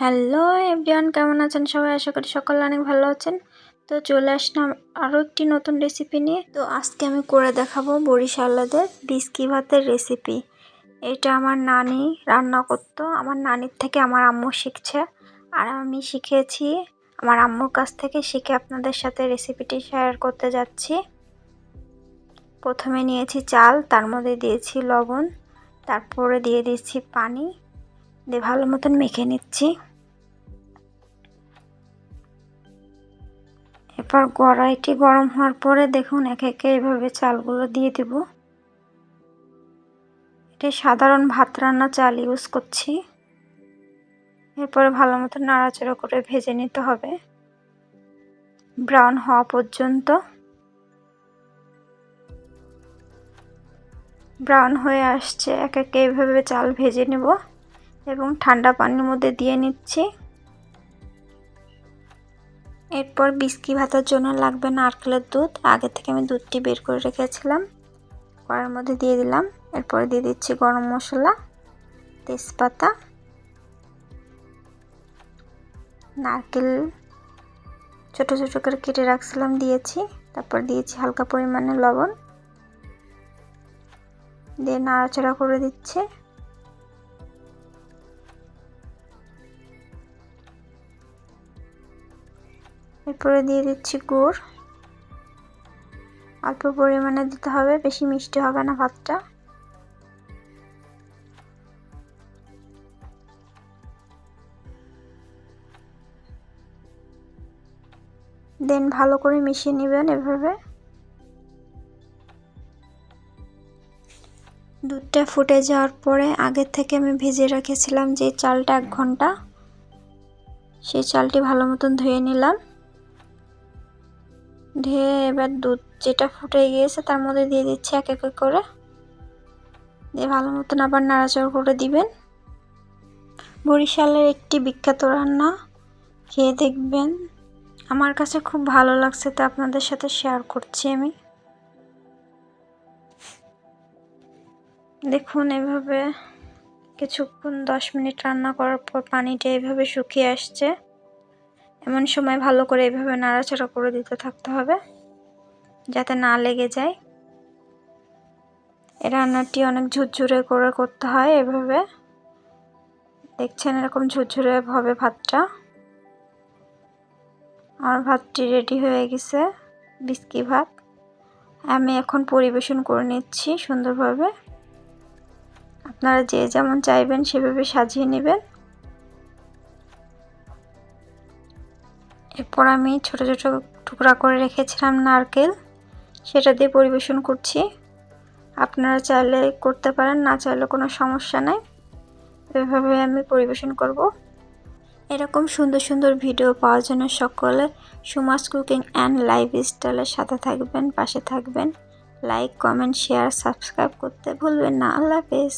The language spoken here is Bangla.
হ্যালো এভরিওয়ান, কেমন আছেন সবাই? আশা করি সকলে অনেক ভালো আছেন। তো চলে আসলাম আরও একটি নতুন রেসিপি নিয়ে। তো আজকে আমি করে দেখাবো বরিশালাদের বিস্কি ভাতের রেসিপি এটা আমার নানি রান্না করতো। আমার নানির থেকে আমার আম্মু শিখছে। আর আমি শিখেছি, আমার আম্মুর কাছ থেকে শিখে আপনাদের সাথে রেসিপিটি শেয়ার করতে যাচ্ছি। প্রথমে নিয়েছি চাল, তার মধ্যে দিয়েছি লবণ, তারপরে দিয়ে দিচ্ছি পানি। দিয়ে ভালো মতন মেখে নিচ্ছি। এরপর কড়াইটি গরম হওয়ার পরে দেখুন এক একে এভাবে চালগুলো দিয়ে দেব। এটা সাধারণ ভাত রান্না চাল ইউজ করছি। এরপরে ভালো মতো নাড়াচাড়া করে ভেজে নিতে হবে। ব্রাউন হওয়া পর্যন্ত। ব্রাউন হয়ে আসছে। এক একে এইভাবে চাল ভেজে নেব এবং ঠান্ডা পানির মধ্যে দিয়ে নিচ্ছি। এরপর বিস্কি ভাতার জন্য লাগবে নারকেলের দুধ। আগে থেকে আমি দুধটি বের করে রেখেছিলাম। কড়ার মধ্যে দিয়ে দিলাম। এরপরে দিয়ে দিচ্ছি গরম মশলা, তেজপাতা, নারকেল ছোট ছোট করে কেটে রাখছিলাম, দিয়েছি। তারপর দিয়েছি হালকা পরিমাণে লবণ। দিয়ে নাড়াচাড়া করে দিচ্ছে। এরপরে দিয়ে দিচ্ছি গুড়। অল্প পরিমাণে দিতে হবে, বেশি মিষ্টি হবে না ভাতটা। দেন ভালো করে মিশিয়ে নেবেন এভাবে। দুধটা ফুটে যাওয়ার পরে আগের থেকে আমি ভেজে রেখেছিলাম যে চালটা এক ঘণ্টা। সেই চালটি ভালো মতন ধুয়ে নিলাম। ধুয়ে এবার দুধ যেটা ফুটে গিয়েছে তার মধ্যে দিয়ে দিচ্ছি এক এক করে। দিয়ে ভালো মতন আবার নাড়াচাড়া করে দিবেন। বরিশালের একটি বিখ্যাত রান্না, খেয়ে দেখবেন। আমার কাছে খুব ভালো লাগছে, তো আপনাদের সাথে শেয়ার করছি আমি। দেখুন, এভাবে কিছুক্ষণ দশ মিনিট রান্না করার পর পানিটা এভাবে শুকিয়ে আসছে। এমন সময় ভালো করে এভাবে নাড়াচাড়া করে দিতে থাকতে হবে, যাতে না লেগে যায়। এ রান্নাটি অনেক ঝুরঝুরে করে করতে হয় এভাবে। দেখছেন এরকম ঝুরঝুরে হবে ভাতটা। আমার ভাতটি রেডি হয়ে গেছে, বিস্কি ভাত। আমি এখন পরিবেশন করে নিচ্ছি সুন্দরভাবে। আপনারা যে যেমন চাইবেন সেভাবে সাজিয়ে নেবেন। এরপর আমি ছোট ছোট টুকরা করে রেখেছিলাম নারকেল। সেটা দিয়ে পরিবেশন করছি। আপনারা চাইলে করতে পারেন, না চাইলে কোনো সমস্যা নেই। এভাবে আমি পরিবেশন করব। এরকম সুন্দর সুন্দর ভিডিও পাওয়ার জন্য সকলে সুমাস কুকিং অ্যান্ড লাইফ স্টাইলের সাথে থাকবেন, পাশে থাকবেন। লাইক, কমেন্ট, শেয়ার, সাবস্ক্রাইব করতে ভুলবেন না। আল্লাহ হাফেজ।